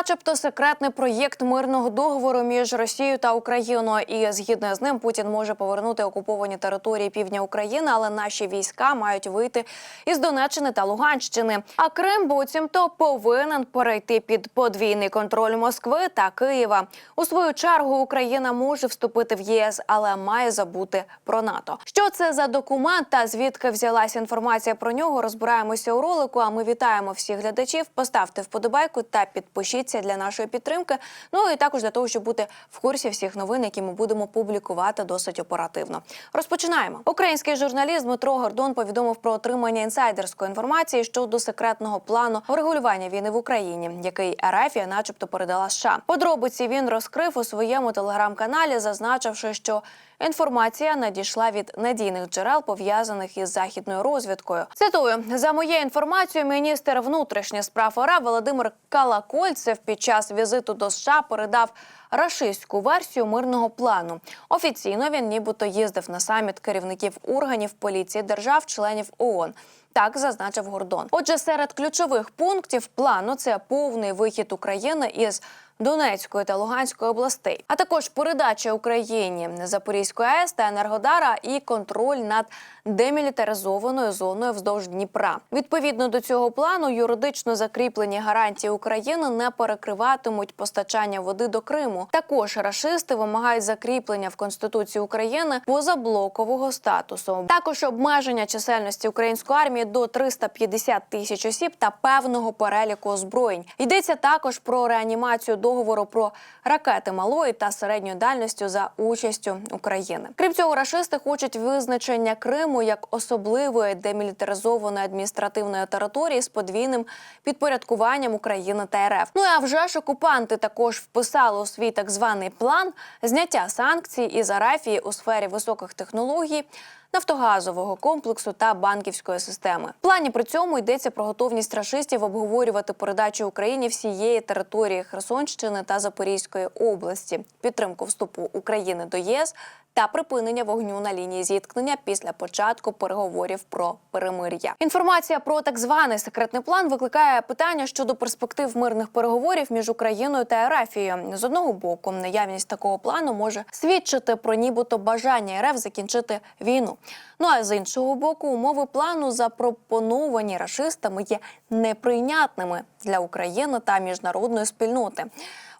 начебто, секретний проєкт мирного договору між Росією та Україною. І згідно з ним Путін може повернути окуповані території півдня України, але наші війська мають вийти із Донеччини та Луганщини. А Крим буцімто повинен перейти під подвійний контроль Москви та Києва. У свою чергу Україна може вступити в ЄС, але має забути про НАТО. Що це за документ та звідки взялася інформація про нього? Розбираємося у ролику. А ми вітаємо всіх глядачів. Поставте вподобайку та підпишіться для нашої підтримки. Ну і також для того, щоб бути в курсі всіх новин, які ми будемо публікувати досить оперативно. Розпочинаємо. Український журналіст Дмитро Гордон повідомив про отримання інсайдерської інформації щодо секретного плану врегулювання війни в Україні, який Арафія, начебто, передала США. Подробиці він розкрив у своєму телеграм-каналі, зазначивши, що Інформація надійшла від надійних джерел, пов'язаних із західною розвідкою. Цитую за моєю інформацією, міністр внутрішніх справ ОРА Володимир Калакольцев під час візиту до США передав рашистську версію мирного плану. Офіційно він нібито їздив на саміт керівників органів поліції держав-членів ООН. Так зазначив Гордон. Отже, серед ключових пунктів плану це повний вихід України із Донецької та Луганської областей, а також передача Україні Запорізької АЕС та Енергодара і контроль над демілітаризованою зоною вздовж Дніпра. Відповідно до цього плану, юридично закріплені гарантії України не перекриватимуть постачання води до Криму. Також рашисти вимагають закріплення в Конституції України позаблокового статусу. Також обмеження чисельності української армії до 350 тисяч осіб та певного переліку озброєнь. Йдеться також про реанімацію договору про ракети малої та середньої дальності за участю України. Крім цього, рашисти хочуть визначення Криму як особливої демілітаризованої адміністративної території з подвійним підпорядкуванням України та РФ. Ну а вже ж окупанти також вписали у свій так званий план зняття санкцій із Арафії у сфері високих технологій. Нафтогазового комплексу та банківської системи. В плані при цьому йдеться про готовність рашистів обговорювати передачу Україні всієї території Херсонщини та Запорізької області, підтримку вступу України до ЄС та припинення вогню на лінії зіткнення після початку переговорів про перемир'я. Інформація про так званий секретний план викликає питання щодо перспектив мирних переговорів між Україною та Арафією. З одного боку, наявність такого плану може свідчити про нібито бажання РФ закінчити війну. Ну а з іншого боку, умови плану запропоновані рашистами є неприйнятними для України та міжнародної спільноти.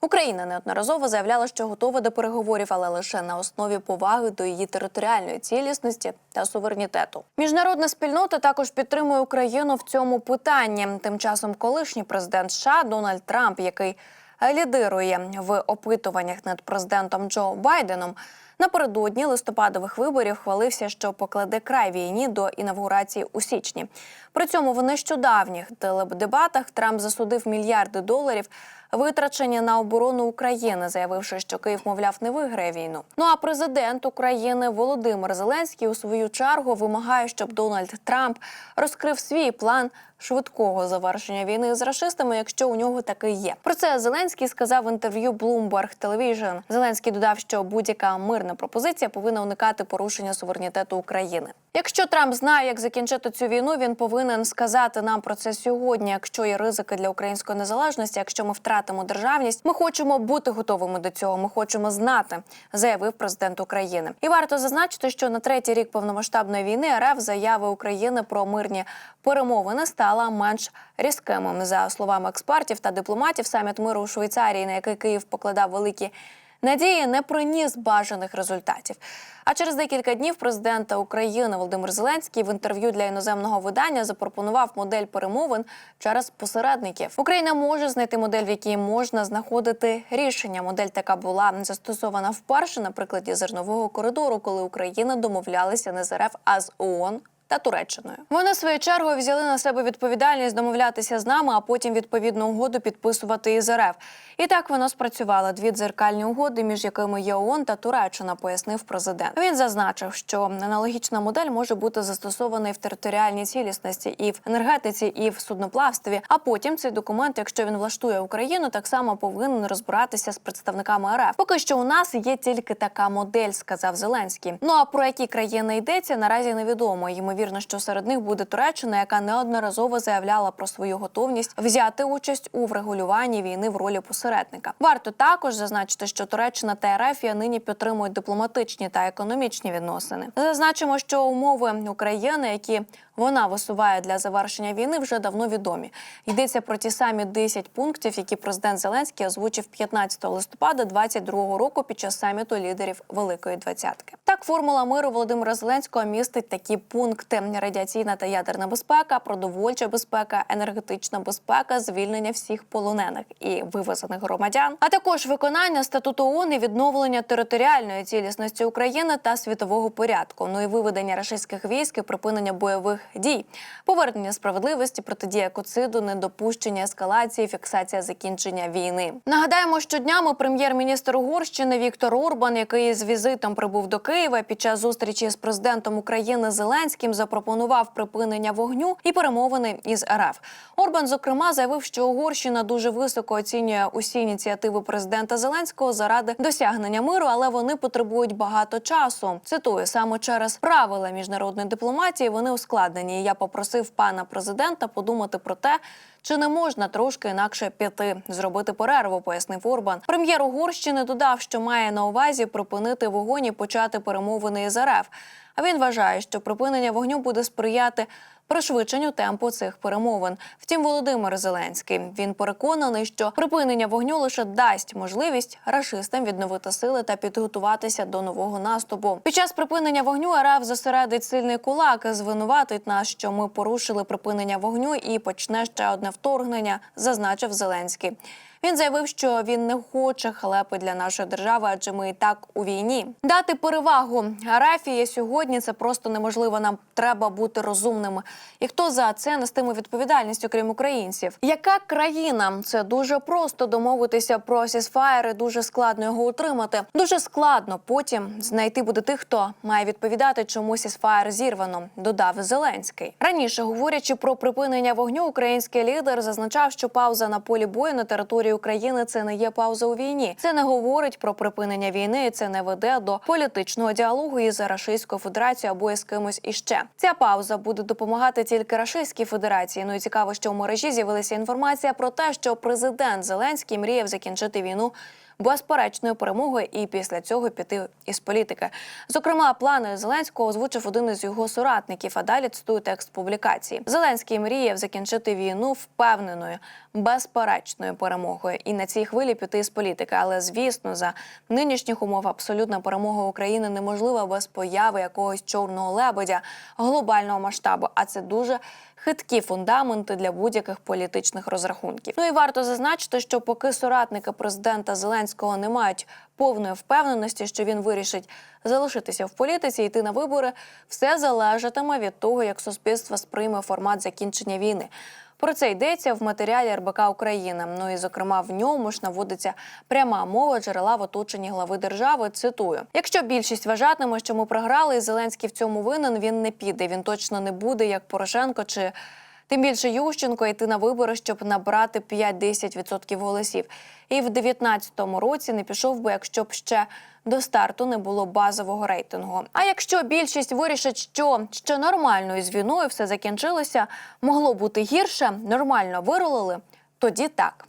Україна неодноразово заявляла, що готова до переговорів, але лише на основі поваги до її територіальної цілісності та суверенітету. Міжнародна спільнота також підтримує Україну в цьому питанні. Тим часом, колишній президент США Дональд Трамп, який лідирує в опитуваннях над президентом Джо Байденом. Напередодні листопадових виборів хвалився, що покладе край війні до інавгурації у січні. При цьому в нещодавніх теледебатах Трамп засудив мільярди доларів, витрачені на оборону України, заявивши, що Київ, мовляв, не виграє війну. Ну а президент України Володимир Зеленський у свою чергу вимагає, щоб Дональд Трамп розкрив свій план швидкого завершення війни з рашистами, якщо у нього такий є. Про це Зеленський сказав в інтерв'ю Bloomberg Television. Зеленський додав, що будь-яка мирна пропозиція повинна уникати порушення суверенітету України. Якщо Трамп знає, як закінчити цю війну, він повинен сказати нам про це сьогодні. Якщо є ризики для української незалежності, якщо ми втратимо державність, ми хочемо бути готовими до цього. Ми хочемо знати, заявив президент України. І варто зазначити, що на третій рік повномасштабної війни РФ заяви України про мирні перемовини стала менш різкими. За словами експертів та дипломатів, саміт миру у Швейцарії, на який Київ покладав великі надії, не приніс бажаних результатів. А через декілька днів президента України Володимир Зеленський в інтерв'ю для іноземного видання запропонував модель перемовин через посередників. Україна може знайти модель, в якій можна знаходити рішення. Модель така була застосована вперше на прикладі зернового коридору, коли Україна домовлялася не з РФ, а з ООН та Туреччиною. Вони своєю чергою взяли на себе відповідальність домовлятися з нами, а потім відповідну угоду підписувати із РФ. І так воно спрацювало. Дві дзеркальні угоди, між якими є ООН та Туреччина, пояснив президент. Він зазначив, що аналогічна модель може бути застосована і в територіальній цілісності, і в енергетиці, і в судноплавстві. А потім цей документ, якщо він влаштує Україну, так само повинен розбиратися з представниками РФ. Поки що у нас є тільки така модель, сказав Зеленський. Ну а про які країни йдеться наразі невідомо. Ймовірно, Ймовірно, що серед них буде Туреччина, яка неодноразово заявляла про свою готовність взяти участь у врегулюванні війни в ролі посередника. Варто також зазначити, що Туреччина та РФ нині підтримують дипломатичні та економічні відносини. Зазначимо, що умови України, які вона висуває для завершення війни, вже давно відомі. Йдеться про ті самі 10 пунктів, які президент Зеленський озвучив 15 листопада 2022 року під час саміту лідерів Великої Двадцятки. Так, формула миру Володимира Зеленського містить такі пункти: радіаційна та ядерна безпека, продовольча безпека, енергетична безпека, звільнення всіх полонених і вивезених громадян, а також виконання статуту ООН і відновлення територіальної цілісності України та світового порядку. Ну і виведення рашистських військ, і припинення бойових дій, повернення справедливості, протидія екоциду, недопущення ескалації, фіксація закінчення війни. Нагадаємо, що днями прем'єр-міністр Угорщини Віктор Орбан, який з візитом прибув до Києва під час зустрічі з президентом України Зеленським, запропонував припинення вогню і перемовини із РФ. Орбан, зокрема, заявив, що Угорщина дуже високо оцінює усі ініціативи президента Зеленського заради досягнення миру, але вони потребують багато часу. Цитую саме через правила міжнародної дипломатії вони ускладнені. І Я попросив пана президента подумати про те. Чи не можна трошки інакше піти зробити перерву? Пояснив Орбан. Прем'єр Угорщини додав, що має на увазі припинити вогонь і почати перемовини із РФ. А він вважає, що припинення вогню буде сприяти пришвидшенню темпу цих перемовин. Втім, Володимир Зеленський він переконаний, що припинення вогню лише дасть можливість рашистам відновити сили та підготуватися до нового наступу. Під час припинення вогню РФ зосередить сильний кулак, звинуватить нас, що ми порушили припинення вогню і почне ще одне вторгнення, зазначив Зеленський. Він заявив, що він не хоче халепи для нашої держави, адже ми і так у війні. Дати перевагу Арафії сьогодні це просто неможливо. Нам треба бути розумними. І хто за це нестиме відповідальність, окрім українців? Яка країна? Це дуже просто домовитися про сісфаєри, дуже складно його утримати. Дуже складно потім знайти буде тих, хто має відповідати, чому сісфаєр зірвано. Додав Зеленський. Раніше говорячи про припинення вогню, український лідер зазначав, що пауза на полі бою на території України це не є пауза у війні. Це не говорить про припинення війни. і Це не веде до політичного діалогу із Рашистською Федерацією або із кимось іще. Ця пауза буде допомагати тільки Рашистській Федерації. Ну і цікаво, що в мережі з'явилася інформація про те, що президент Зеленський мріяв закінчити війну. Безперечною перемогою і після цього піти із політики. Зокрема, плани Зеленського озвучив один із його соратників. А далі цитую текст публікації. Зеленський мріяв закінчити війну впевненою, безперечною перемогою і на цій хвилі піти з політики. Але звісно, за нинішніх умов абсолютна перемога України неможлива без появи якогось чорного лебедя глобального масштабу. А це дуже хиткі фундаменти для будь-яких політичних розрахунків. Ну і варто зазначити, що поки соратники президента Зеленського не мають повної впевненості, що він вирішить залишитися в політиці, йти на вибори, все залежатиме від того, як суспільство сприйме формат закінчення війни. Про це йдеться в матеріалі РБК Україна. Ну і зокрема в ньому ж наводиться пряма мова джерела в оточенні глави держави. Цитую: якщо більшість вважатиме, що ми програли, і Зеленський в цьому винен, він не піде. Він точно не буде як Порошенко чи. Тим більше Ющенко йти на вибори, щоб набрати 5-10% голосів. І в 19-му році не пішов би, якщо б ще до старту не було базового рейтингу. А якщо більшість вирішить, що ще нормально із війною все закінчилося, могло бути гірше, нормально виролили, тоді так.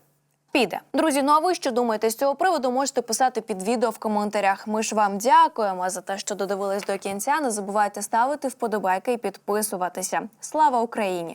Піде. Друзі, ну а ви що думаєте з цього приводу? Можете писати під відео в коментарях. Ми ж вам дякуємо за те, що додивились до кінця. Не забувайте ставити вподобайки і підписуватися. Слава Україні!